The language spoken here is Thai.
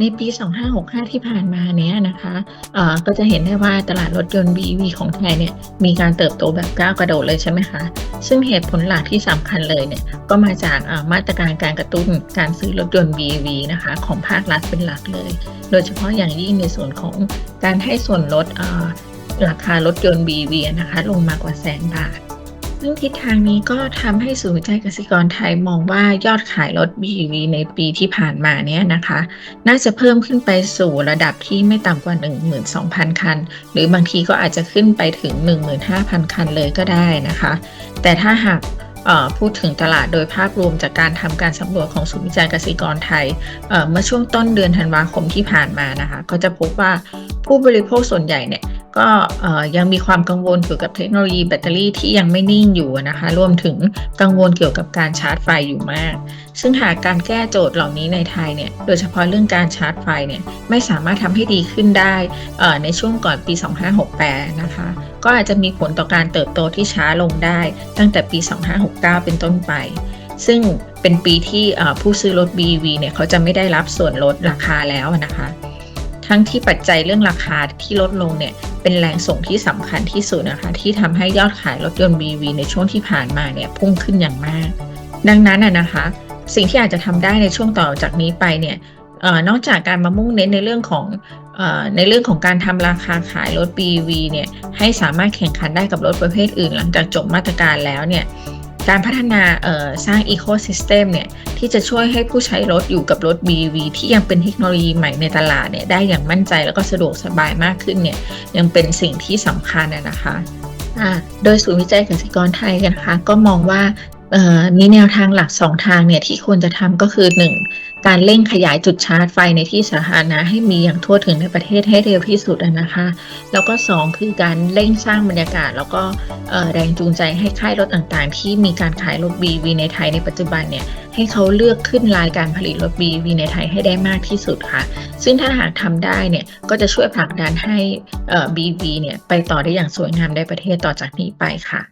ในปี 2565 ที่ผ่านมาเนี้ยนะคะเอ่อก็จะเห็นได้ว่าตลาดรถยนต์ BEV ของไทยเนี่ยมีการเติบโตแบบก้าวกระโดดเลยใช่ไหมคะ ซึ่งเหตุผลหลักที่สำคัญเลยเนี่ยก็มาจากอ่ามาตรการการกระตุ้นการซื้อรถยนต์ BEV นะคะของภาครัฐเป็นหลักเลย โดยเฉพาะอย่างยิ่งในส่วนของการให้ส่วนลดอ่าราคารถยนต์ BEV นะคะลงมากว่าแสนบาท ซึ่งทิศทางนี้ก็ทำให้ศูนย์วิจัยเกษตรกรไทยมองว่ายอดขายรถ BEV ในปีที่ผ่านมาเนี่ยนะคะ น่าจะเพิ่มขึ้นไปสู่ระดับที่ไม่ต่ำกว่า 12,000 คัน หรือบางทีก็อาจจะขึ้นไปถึง 15,000 คันเลยก็ได้นะคะ แต่ถ้าหากพูดถึงตลาดโดยภาพรวมจากการทำการสำรวจของศูนย์วิจัยเกษตรกรไทยเมื่อช่วงต้นเดือนธันวาคมที่ผ่านมานะคะ ก็จะพบว่าผู้บริโภคส่วนใหญ่เนี่ย ก็ยังมีความกังวลเกี่ยวกับเทคโนโลยีแบตเตอรี่ที่ยังไม่นิ่งอยู่นะคะรวมถึงกังวลเกี่ยวกับการชาร์จไฟอยู่มาก ซึ่งหากการแก้โจทย์เหล่านี้ในไทยเนี่ยโดยเฉพาะเรื่องการชาร์จไฟเนี่ยไม่สามารถทำให้ดีขึ้นได้ในช่วงก่อนปี 2568 นะคะ ก็อาจจะมีผลต่อการเติบโตที่ช้าลงได้ ตั้งแต่ปี 2569 เป็นต้นไป ซึ่งเป็นปีที่ผู้ซื้อรถ BEV เนี่ยเขาจะไม่ได้รับส่วนลดราคาแล้วนะคะ ทั้งที่ปัจจัยเรื่องราคาที่ลดลงเนี่ยเป็นแรงส่งที่สำคัญที่สุดนะคะ ที่ทำให้ยอดขายรถยนต์ BV ในช่วงที่ผ่านมาเนี่ยพุ่งขึ้นอย่างมาก ดังนั้นนะนะคะ สิ่งที่อาจจะทำได้ในช่วงต่อจากนี้ไปเนี่ยอนอกจากการมามุ่งเน้นในเรื่องของอในเรื่องของการทำราคาขายรถ BV เนี่ยให้สามารถแข่งขันได้กับรถประเภทอื่น หลังจากจบมาตรการแล้วเนี่ย การพัฒนาสร้างอีโคซิสเต็มเนี่ยที่จะช่วยให้ผู้ใช้รถอยู่กับรถ BEV ที่ยังเป็นเทคโนโลยีใหม่ในตลาดเนี่ยได้อย่างมั่นใจแล้วก็สะดวกสบายมากขึ้นเนี่ยยังเป็นสิ่งที่สำคัญนะคะอ่าโดยศูนย์วิจัยเกษตรกรไทยกันนะคะ ก็มองว่า มีแนวทางหลัก 2 ทางเนี่ยที่ควรจะทำก็คือ 1. การเร่งขยายจุดชาร์จไฟในที่สาธารณะให้มีอย่างทั่วถึงในประเทศให้เร็วที่สุดนะคะ แล้วก็ 2 คือการเร่งสร้างบรรยากาศ แล้วก็แรงจูงใจให้ค่ายรถต่างๆ ที่มีการขายรถ BEV ในไทยในปัจจุบันเนี่ยให้เขาเลือกขึ้นรายการผลิตรถ BEV ในไทยให้ได้มากที่สุดค่ะ ซึ่งถ้าหากทำได้เนี่ยก็จะช่วยผลักดันให้เอ่อ BEV เนี่ยไปต่อได้อย่างสวยงามในประเทศต่อจากนี้ไปค่ะ